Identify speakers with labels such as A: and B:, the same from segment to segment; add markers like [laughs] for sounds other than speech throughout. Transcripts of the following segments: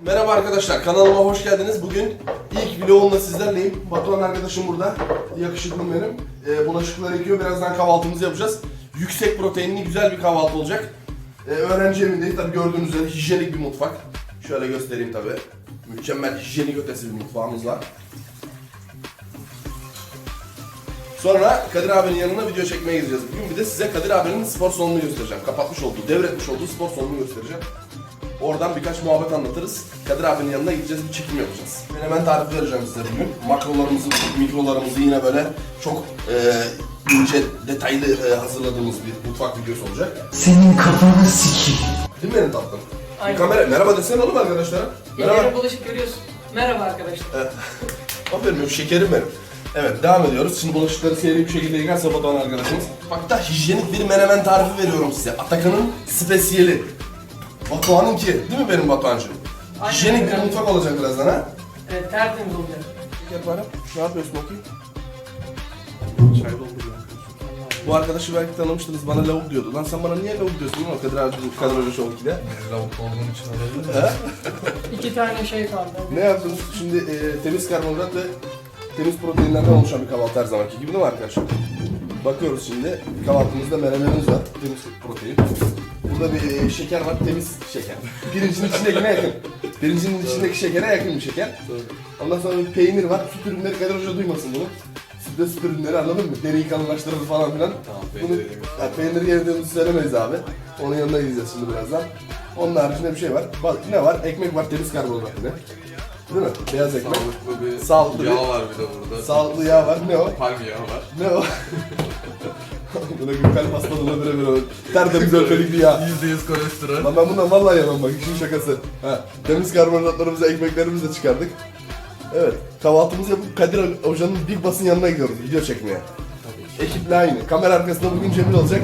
A: Merhaba arkadaşlar, kanalıma hoş geldiniz. Bugün ilk vlogumla sizlerleyim. Batuhan arkadaşım burada, yakışıklım benim. Ee, bulaşıkları yıkıyor, birazdan kahvaltımızı yapacağız. Yüksek proteinli güzel bir kahvaltı olacak. Ee, öğrenci evindeyiz, tabi gördüğünüz üzere hijyenik bir mutfak. Şöyle göstereyim tabi. Mükemmel hijyenik ötesi bir mutfağımız var. Sonra Kadir abinin yanına video çekmeye gideceğiz bugün. Bir de size Kadir abinin spor salonunu göstereceğim. Kapatmış olduğu, devretmiş olduğu spor salonunu göstereceğim. Oradan birkaç muhabbet anlatırız. Kadir abinin yanına gideceğiz, bir çekim yapacağız. Ben hemen tarif vereceğim size bugün. Makrolarımızı, mikrolarımızı yine böyle çok e, ince, detaylı e, hazırladığımız bir mutfak videosu olacak.
B: Senin kafanı sikeyim.
A: Değil mi benim tatlım? Bir
C: Aynen.
A: kamera, merhaba desene oğlum arkadaşlara. Merhaba.
C: Ellerine bulaşık görüyorsun. Merhaba arkadaşlar. [laughs]
A: Aferin benim şekerim benim. Evet devam ediyoruz. Şimdi bulaşıkları seri bir şekilde yıkarsa Batuhan arkadaşımız. Bak da hijyenik bir menemen tarifi veriyorum size. Atakan'ın spesiyeli. Batuhan'ınki. Değil mi benim Batuhan'cığım?
C: Aynen
A: Hijyenik bir mutfak olacak birazdan ha.
C: Evet, tertemiz olacak.
A: Gel bana. Ne yapıyorsun bakayım? Çay dolduruyor. Bu arkadaşı belki tanımıştınız bana lavuk diyordu. Lan sen bana niye lavuk diyorsun lan o Kadir abi Kadir Hoca 2'de?
D: Lavuk olduğum için olabilir mi?
C: İki tane şey kaldı.
A: Ne yaptınız? Şimdi e, temiz karbonhidrat ve temiz proteinlerden oluşan bir kahvaltı her zamanki gibi değil mi arkadaşlar? Bakıyoruz şimdi. Kahvaltımızda menemenimiz var. Temiz protein. Burada bir e, şeker var. Temiz şeker. Pirincin içindekine yakın. Pirincin içindeki şekere yakın bir şeker. Ondan sonra bir peynir var. Süt ürünleri Kadir Hoca duymasın bunu. Süt ve süt ürünleri anladın mı? Deriyi kalınlaştırır falan filan.
D: Tamam,
A: Bunu,
D: peynir yediğimiz
A: yani peynir yediğimizi söylemeyiz abi. Onun yanına gideceğiz şimdi birazdan. Onun haricinde bir şey var. Bak ne var? Ekmek var. Temiz karbonhidrat yine. Değil mi? Beyaz ekmek.
D: Sağlıklı bir
A: Sağlıklı
D: yağ
A: bir-
D: var bir de burada.
A: Sağlıklı yağ var. Ne o?
D: Palm yağı var.
A: Ne o? [laughs] Buna bir kalp hastalığına birebir o. Tertemiz ölçelik bir yağ.
D: %100 kolesterol.
A: Lan ben bundan vallahi yemem bak işin şakası. Ha, temiz karbonhidratlarımızı, ekmeklerimizi de çıkardık. Evet, kahvaltımızı yapıp Kadir Hoca'nın Big Boss'ın yanına gidiyoruz video çekmeye. Ekiple aynı. Kamera arkasında bugün Cemil olacak.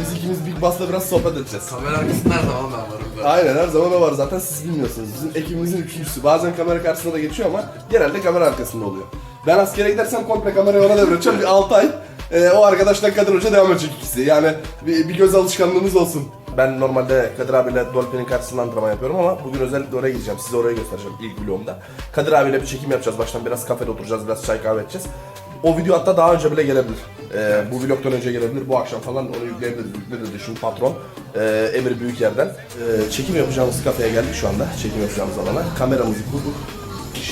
A: Biz ikimiz Big Boss'la biraz sohbet edeceğiz.
D: Kamera arkasında her zaman ben varım zaten.
A: Aynen her zaman o var zaten siz bilmiyorsunuz. Bizim ekibimizin üçüncüsü. Bazen kamera karşısında da geçiyor ama genelde kamera arkasında oluyor. Ben askere gidersem komple kamerayı ona devredeceğim. Bir 6 ay e, o arkadaşla Kadir Hoca devam edecek ikisi. Yani bir, bir göz alışkanlığınız olsun. Ben normalde Kadir abiyle Dolphin'in karşısında antrenman yapıyorum ama bugün özellikle oraya gideceğim. Size orayı göstereceğim ilk vlogumda. Kadir abiyle bir çekim yapacağız. Baştan biraz kafede oturacağız, biraz çay kahve edeceğiz. O video hatta daha önce bile gelebilir. Ee, bu vlogdan önce gelebilir. Bu akşam falan onu yükleyebiliriz. Yükleriz düşün patron. Ee, Emir Büyüker'den. Ee, çekim yapacağımız kafeye geldik şu anda. Çekim yapacağımız alana. Kameramızı kurduk.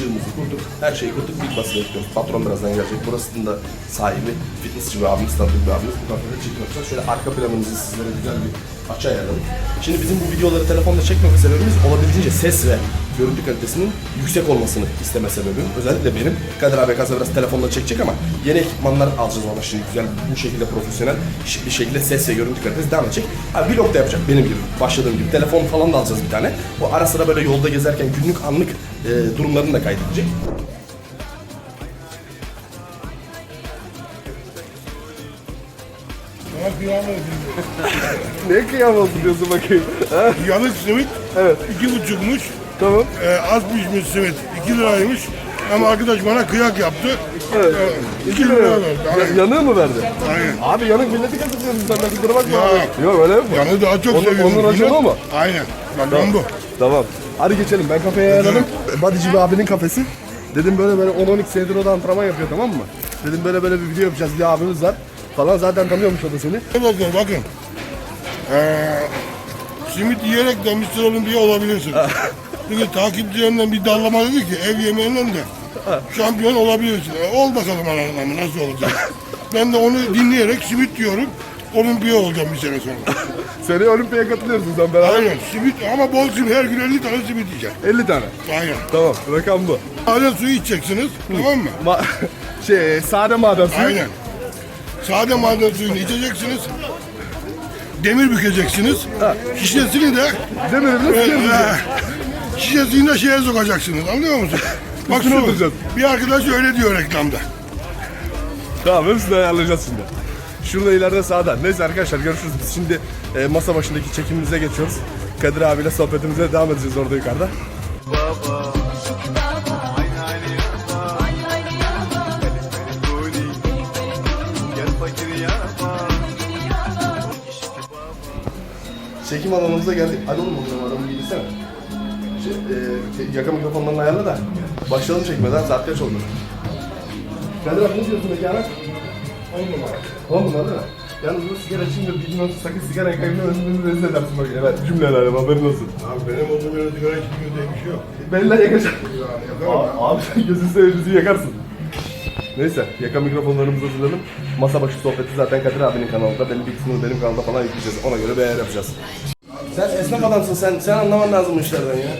A: Işığımızı kurduk. Her şeyi kurduk. Big Boss'ı bekliyoruz. Patron birazdan gelecek. Burasının da sahibi. Fitnessçi bir abimiz, tanıdık bir abimiz. Bu kafede yapacağız. Şöyle arka planımızı sizlere güzel bir açı ayarladık. Şimdi bizim bu videoları telefonda çekmeme sebebimiz olabildiğince ses ve görüntü kalitesinin yüksek olmasını isteme sebebim. Özellikle benim. Kadir abi kasa biraz telefonla çekecek ama yeni ekipmanlar alacağız ona şimdi güzel bu şekilde profesyonel bir şekilde ses ve görüntü kalitesi devam edecek. Ha, vlog da yapacak benim gibi başladığım gibi. Telefon falan da alacağız bir tane. Bu ara sıra böyle yolda gezerken günlük anlık e, durumlarını da kaydedecek.
E: Ama kıyamam [laughs]
A: Ne kıyamaz diyorsun bakayım.
E: Yanık simit
A: Evet.
E: iki buçukmuş.
A: Tamam.
E: Ee, az pişmiş simit iki liraymış. Ama arkadaş bana kıyak yaptı.
A: Evet.
E: Ee, iki lira verdi. Aynen.
A: yanığı mı verdi?
E: Aynen.
A: Abi yanık milleti kazıklıyorsun sen de kusura bakma
E: Ya.
A: Yok öyle mi?
E: Yanı daha çok
A: Onun-
E: seviyorum.
A: onun raconu mu?
E: Aynen. Racon bu.
A: Tamam. Hadi geçelim. Ben kafeye ayarladım. Badici bir abinin kafesi. Dedim böyle böyle 10-12 senedir o da antrenman yapıyor tamam mı? Dedim böyle böyle bir video yapacağız. Bir abimiz var. Falan zaten tanıyormuş o da seni.
E: Arkadaşlar bakın. Ee, simit yiyerek de Mr. Olympia olabilirsin. [laughs] Çünkü takipçilerimden bir dallama dedi ki ev yemeğinden de şampiyon olabilirsin. E, ol bakalım anlamı nasıl olacak. [laughs] ben de onu dinleyerek simit diyorum. Olimpiya olacağım bir sene sonra. [laughs]
A: Seni olimpiyaya katılıyorsun sen beraber.
E: Aynen simit ama bol simit her gün 50 tane simit yiyeceğim.
A: 50 tane.
E: Aynen.
A: Tamam. Rakam bu.
E: Maden suyu içeceksiniz tamam mı?
A: Ma [laughs] şey sade maden suyu.
E: Aynen. Sade maden suyunu içeceksiniz. Demir bükeceksiniz. Şişesini de
A: Demir nasıl
E: e, e, şişesini de şeye sokacaksınız anlıyor musun? [laughs] Bak
A: Üstüne oturacağız.
E: bir arkadaş öyle diyor reklamda.
A: Tamam hepsini ayarlayacağız şimdi. Şurada ileride sağda. Neyse arkadaşlar görüşürüz. Biz şimdi e, masa başındaki çekimimize geçiyoruz. Kadir abiyle sohbetimize devam edeceğiz orada yukarıda. Çekim alanımıza geldik. Hadi oğlum o zaman adamı bilsene. Şey, e, yaka mikrofonlarını ayarla da başlayalım çekmeden saat kaç oldu? Kadir abi ne diyorsun abi? 10 numara. 10 numara değil mi? Yalnız bu sigara içince olsa sakın sigara yakayım demesin beni rezil edersin bak. Evet cümleler haberin olsun.
E: Abi benim olduğum yere sigara içmiyor diye bir şey yok.
A: Benimle yakacak.
E: Ben.
A: Abi sen gözünü seveyim yakarsın. Neyse yaka mikrofonlarımızı hazırladım. Masa başı sohbeti zaten Kadir abinin kanalında, benim bir kısmını benim kanalda falan yükleyeceğiz. Ona göre ayar yapacağız. Sen esnaf adamsın, sen sen anlaman lazım bu işlerden ya.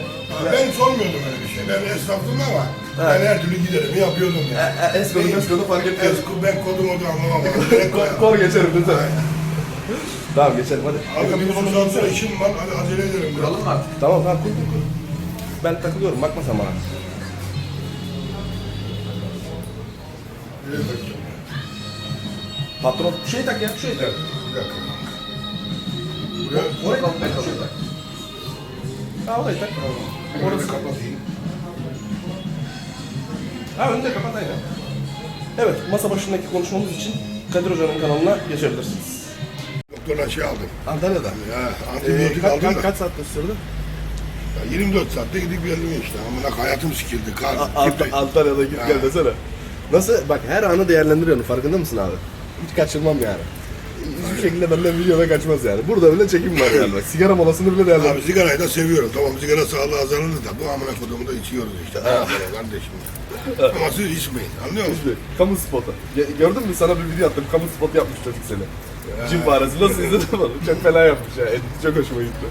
E: Ben sormuyordum öyle bir şey. Ben esnaftım ama ben her türlü giderim yapıyordum ya.
A: E, Eskodu meskodu fark etmiyor.
E: Esko ben kodumu da anlamam. [laughs] koyarım.
A: Kor geçerim lütfen. Tamam geçelim hadi.
E: Abi bir saat sonra işim var. Hadi acele edelim.
D: Kuralım mı artık?
A: Tamam tamam kur kur kur. Ben takılıyorum bakma sen bana. Patron şey tak ya şey tak.
E: Bir dakika.
A: Oraya tak tak şey tak. Ha orayı tak.
E: Orası kapatayım.
A: Ha önünde kapat aynen. Evet masa başındaki konuşmamız için Kadir Hoca'nın kanalına geçebilirsiniz.
E: Doktorla şey aldım.
A: Antalya'da.
E: Ya
A: Ee,
E: antibiyotik
A: kaç,
E: aldım
A: kaç,
E: da.
A: kaç saatte sürdü?
E: Ya 24 saatte gidip geldim işte. Amına hayatım sikildi. Kar, tipi.
A: Antalya'da git gel desene. Nasıl? Bak her anı değerlendiriyorsun farkında mısın abi? Hiç kaçırmam yani. Hiçbir şekilde benden videoda kaçmaz yani. Burada bile çekim var yani. Bak, sigara molasını bile
E: Abi
A: değerlendiriyorum.
E: sigarayı da seviyorum. Tamam sigara sağlığa zararlı da bu amına kodumu da içiyoruz işte. Ha. Kardeşim. Ama siz içmeyin. Anlıyor musun?
A: İşte, Kamu spotu. Ge- Gördün mü sana bir video attım. Kamu spotu yapmış çocuk seni. Cin faresi. Nasıl izledin onu? Çok fena yapmış ya. Edit çok hoşuma gitti.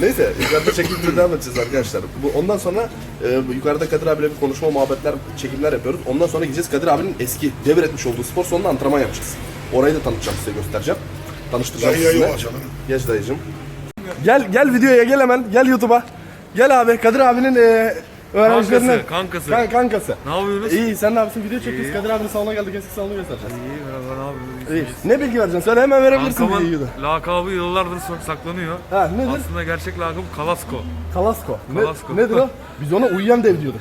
A: Neyse yukarıda çekimleri devam edeceğiz arkadaşlar. Bu, ondan sonra e, bu yukarıda Kadir abiyle bir konuşma, muhabbetler, çekimler yapıyoruz. Ondan sonra gideceğiz Kadir abinin eski devretmiş olduğu spor salonunda antrenman yapacağız. Orayı da tanıtacağım size göstereceğim. Tanıştıracağım
E: Dayıya
A: sizinle.
E: açalım.
A: Geç dayıcım. Gel gel videoya gel hemen. Gel YouTube'a. Gel abi Kadir abinin e, öğrencilerinden.
F: Kankası, kankası.
A: Kan- kankası.
F: Ne yapıyorsunuz?
A: İyi sen ne yapıyorsun? Video çekiyoruz.
F: İyi.
A: Kadir abinin salona geldik. Eski salonu göstereceğiz.
F: İyi merhaba ne yapıyorsunuz?
A: İyi. Ne bilgi vereceksin? Söyle hemen verebilirsin bilgiyi de.
F: lakabı yıllardır sak- saklanıyor.
A: Ha nedir?
F: Aslında gerçek lakabı Kalasko.
A: Kalasko. Ne-
F: Kalasko.
A: nedir o? [laughs] Biz ona uyuyan dev diyorduk.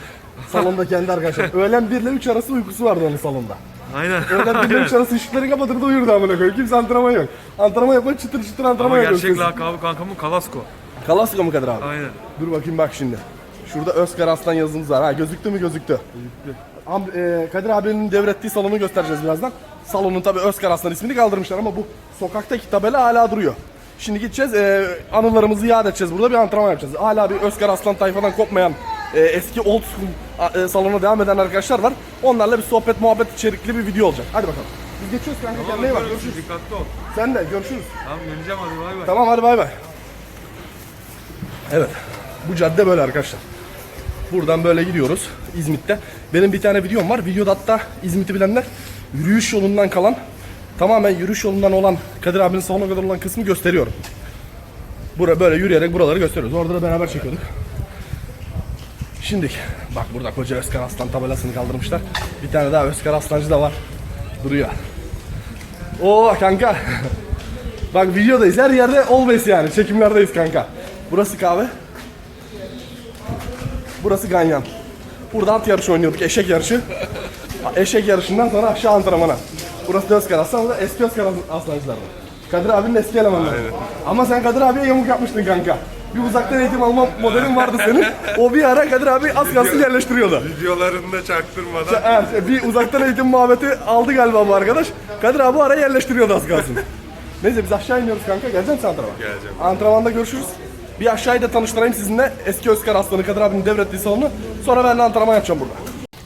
A: Salonda kendi arkadaşlar. [laughs] Öğlen 1 ile 3 arası uykusu vardı onun salonda.
F: Aynen.
A: 1 ile 3 arası ışıkları kapatırdı uyurdu amına koyayım. Kimse antrenman yok. Antrenman yapma çıtır çıtır antrenman
F: Ama
A: yapıyoruz.
F: gerçek lakabı kankamın Kalasko.
A: Kalasko mu Kadir abi?
F: Aynen.
A: Dur bakayım bak şimdi. Şurada Özkar Aslan yazımız var. Ha gözüktü mü gözüktü. Am- e, Kadir abinin devrettiği salonu göstereceğiz birazdan. Salonun tabi Özkar Aslan ismini kaldırmışlar ama bu sokaktaki tabela hala duruyor. Şimdi gideceğiz e, anılarımızı yad edeceğiz. Burada bir antrenman yapacağız. Hala bir Özkar Aslan tayfadan kopmayan e, eski old school e, salona devam eden arkadaşlar var. Onlarla bir sohbet muhabbet içerikli bir video olacak. Hadi bakalım. Biz geçiyoruz kanka. Kendine iyi bak. Görüşürüz.
F: Dikkatli ol.
A: Sen de görüşürüz.
F: Tamam döneceğim hadi bay bay.
A: Tamam hadi bay bay. Evet. Bu cadde böyle arkadaşlar. Buradan böyle gidiyoruz İzmit'te. Benim bir tane videom var. Videoda hatta İzmit'i bilenler yürüyüş yolundan kalan tamamen yürüyüş yolundan olan Kadir abinin salona kadar olan kısmı gösteriyorum. Bura böyle yürüyerek buraları gösteriyoruz. Orada da beraber çekiyorduk. Şimdi bak burada koca Özkan Aslan tabelasını kaldırmışlar. Bir tane daha Özkan Aslancı da var. Duruyor. Oo kanka. [laughs] Bak videodayız. Her yerde always yani. Çekimlerdeyiz kanka. Burası kahve. Burası ganyan. Burada at yarışı oynuyorduk. Eşek yarışı. Eşek yarışından sonra aşağı antrenmana. Burası da Özkar Aslan. Burada eski Özkar Aslancılar var. Kadir abinin eski elemanları. Ama sen Kadir abiye yamuk yapmıştın kanka. Bir uzaktan eğitim alma modelin vardı senin. O bir ara Kadir abi az kalsın yerleştiriyordu.
F: Videolarında çaktırmadan.
A: Evet, bir uzaktan eğitim muhabbeti aldı galiba bu arkadaş. Kadir abi bu ara yerleştiriyordu az kalsın. [laughs] Neyse biz aşağı iniyoruz kanka. Gelecek misin antrenman?
F: Geleceğim.
A: Antrenmanda görüşürüz. Bir aşağıyı da tanıştırayım sizinle. Eski Özkar Aslanı Kadir abinin devrettiği salonu. Sonra ben de antrenman yapacağım burada.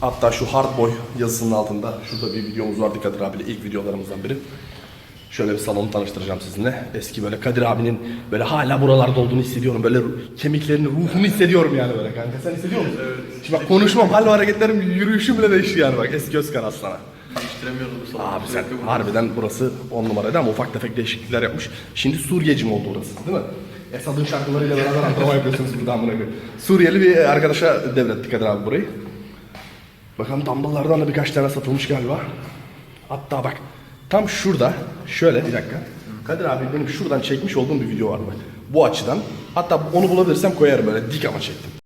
A: Hatta şu hard boy yazısının altında şurada bir videomuz vardı Kadir abiyle ilk videolarımızdan biri. Şöyle bir salonu tanıştıracağım sizinle. Eski böyle Kadir abinin böyle hala buralarda olduğunu hissediyorum. Böyle kemiklerini, ruhunu hissediyorum yani böyle kanka. Sen hissediyor musun? Şimdi bak konuşmam, hal ve hareketlerim, yürüyüşüm bile değişti yani bak eski Özkar Aslan'a.
D: Değiştiremiyoruz bu salonu.
A: Abi sen harbiden burası on numaraydı ama ufak tefek değişiklikler yapmış. Şimdi Suriyeci mi oldu burası değil mi? Esad'ın şarkılarıyla beraber antrenman [laughs] yapıyorsunuz burada amına koyayım. Suriyeli bir arkadaşa devrettik Kadir abi burayı. Bakalım dumbbell'lardan da birkaç tane satılmış galiba. Hatta bak tam şurada şöyle bir dakika. Kadir abi benim şuradan çekmiş olduğum bir video var bak. Bu açıdan. Hatta onu bulabilirsem koyarım böyle dik ama çektim.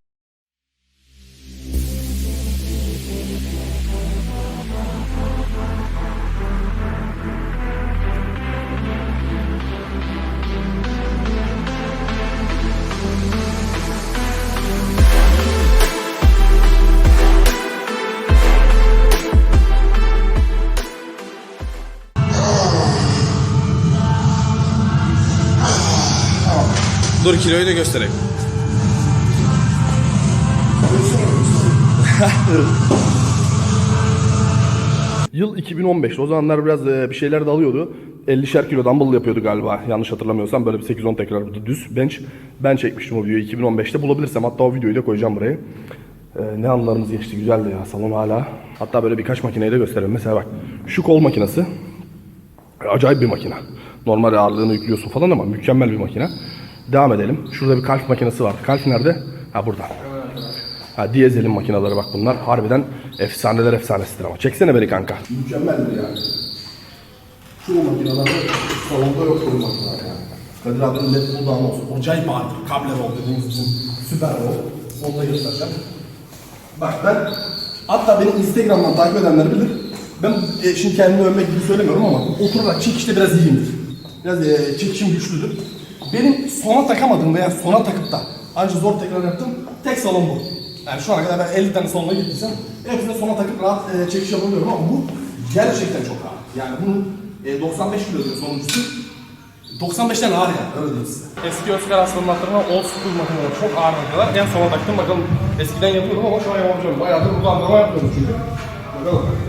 A: Dur kiloyu da göstereyim. [laughs] Yıl 2015. O zamanlar biraz e, bir şeyler de alıyordu. 50'şer kilo dumbbell yapıyordu galiba. Yanlış hatırlamıyorsam böyle bir 8-10 tekrar düz bench. Ben çekmiştim o videoyu 2015'te. Bulabilirsem hatta o videoyu da koyacağım buraya. E, ne anılarımız geçti güzeldi ya salon hala. Hatta böyle birkaç makineyi de gösterelim. Mesela bak şu kol makinesi. Acayip bir makine. Normal ağırlığını yüklüyorsun falan ama mükemmel bir makine. Devam edelim. Şurada bir kalp makinesi var. Kalp nerede? Ha burada. Ha Diesel'in makineleri bak bunlar. Harbiden efsaneler efsanesidir ama. Çeksene beni kanka. Mükemmeldir yani. Şu makineler salonda yok bu makineler yani. Kadir abinin led down olsun. Acayip ağırdır. Kable roll dediğimiz için süper roll. Onu da göstereceğim. Bak ben hatta beni Instagram'dan takip edenler bilir. Ben e, şimdi kendimi övmek gibi söylemiyorum ama oturarak çekişte biraz iyiyimdir. Biraz e, çekişim güçlüdür. Benim sona takamadığım veya sona takıp da ancak zor tekrar yaptım. Tek salon bu. Yani şu ana kadar ben 50 tane salona gittiysem hepsine sona takıp rahat e, çekiş yapabiliyorum ama bu gerçekten çok ağır. Yani bunun e, 95 kilo diyor sonuncusu. 95'ten ağır yani öyle diyeyim size. Eski Özkar Aslan'ın hatırına old school makineler çok ağır makineler. En sona taktım bakalım eskiden yapıyordum ama şu an yapamayacağım. Bayağıdır burada antrenman yapmıyorum çünkü. Bakalım.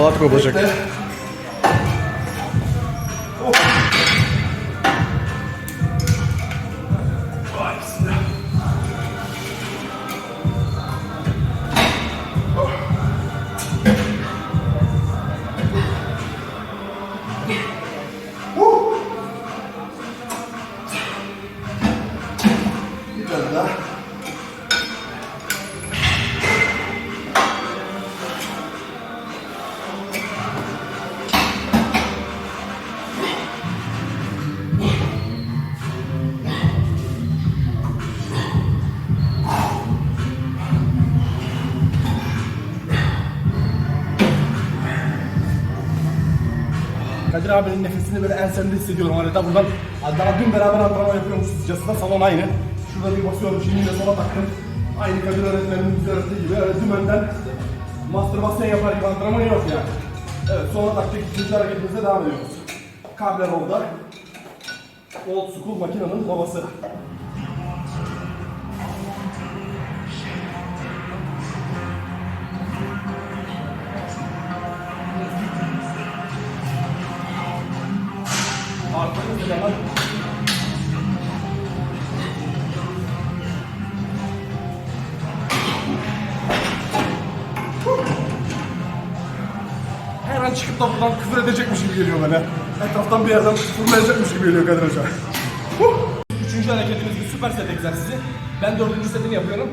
A: Halat kopacak. Kadir abinin nefesini böyle ensemde hissediyorum. Da buradan daha dün beraber antrenman yapıyormuşuzcasına salon aynı. Şurada bir basıyorum şimdi de sola taktım. Aynı Kadir öğretmenimin bize öğrettiği gibi öyle dümenden mastürbasyon yapar gibi antrenman yok yani. Evet sola taktık ikinci hareketimize devam ediyoruz. Kable roll'da old school makinenin babası. Her an çıkıp da buradan küfür edecekmiş gibi geliyor bana. Etraftan bir yerden fırlayacakmış gibi geliyor Kadir Hoca. Üçüncü hareketimiz bir süper set egzersizi. Ben dördüncü setini yapıyorum.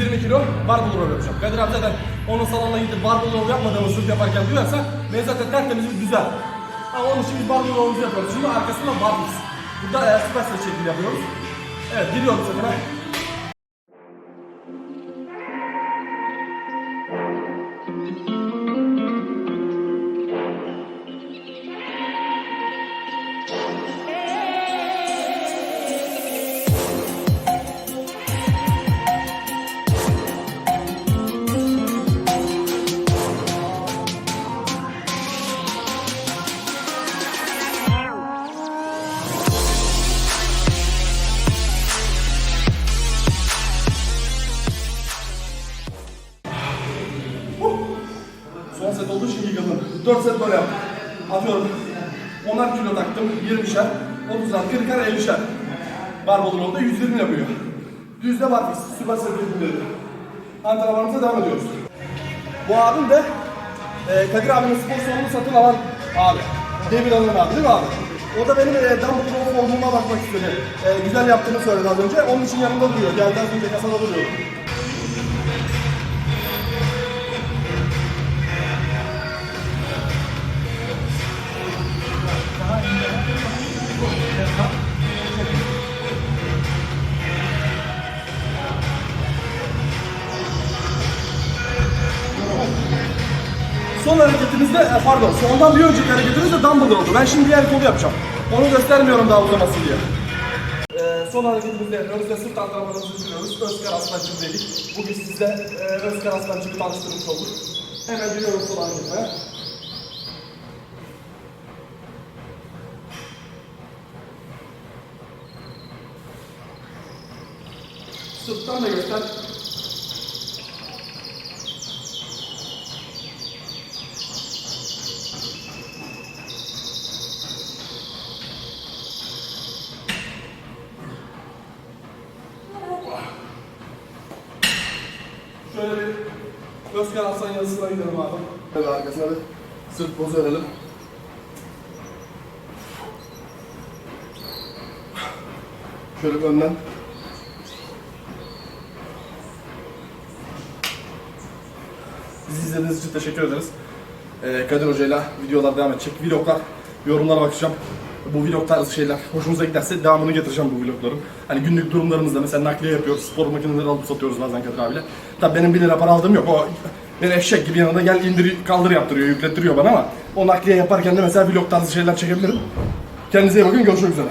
A: 120 kilo barbell row yapacağım. Kadir abi zaten onun salonuna gidip barbell row yapmadığımı sırf yaparken duyarsa ben zaten tertemiz bir güzel. Ama onun için biz barbell row'umuzu yapıyoruz. Şimdi arkasında barfix. Burada e, süper set şekli yapıyoruz. Evet giriyorum setine. Atıyorum. 10'ar kilo taktım. 20'şer. 30'ar, 40'ar, 50'şer. Barbel'ın onda 120 yapıyor. Düzde var biz. Süper yapımları. Antrenmanımıza devam ediyoruz. Bu abim de e, Kadir abinin spor salonunu satın alan abi. Demir alan abi değil mi abi? O da benim e, dumbbell formuma bakmak istedi. E, güzel yaptığını söyledi az önce. Onun için yanımda duruyor. Geldi az önce kasada duruyor. Son hareketimizde, e, pardon, sondan bir önceki hareketimizde dumbbell oldu. Ben şimdi diğer kolu yapacağım. Onu göstermiyorum daha uzaması diye. Ee, son hareketimizde yapıyoruz ve sırt antrenmanımızı bitiriyoruz. Özkar Aslancım dedik. Bugün sizde e, Özkar Aslancım'ı tanıştırmış olduk. Hemen giriyoruz son hareketime. Sırttan da göster. Şöyle bir Özkan Aslan yazısına gidelim abi. Arkasına bir sırt pozu verelim. Şöyle bir önden. Bizi izlediğiniz için teşekkür ederiz. Ee, Kadir Hoca'yla videolar devam edecek. Vloglar, yorumlara bakacağım. Bu vlog tarzı şeyler hoşunuza giderse devamını getireceğim bu vlogların. Hani günlük durumlarımızda mesela nakliye yapıyoruz, spor makineleri alıp satıyoruz bazen Kadir abiyle. Tabii benim 1 lira para aldığım yok. O ben eşek gibi yanında gel indir kaldır yaptırıyor, yüklettiriyor bana ama o nakliye yaparken de mesela vlog tarzı şeyler çekebilirim. Kendinize iyi bakın, görüşmek üzere.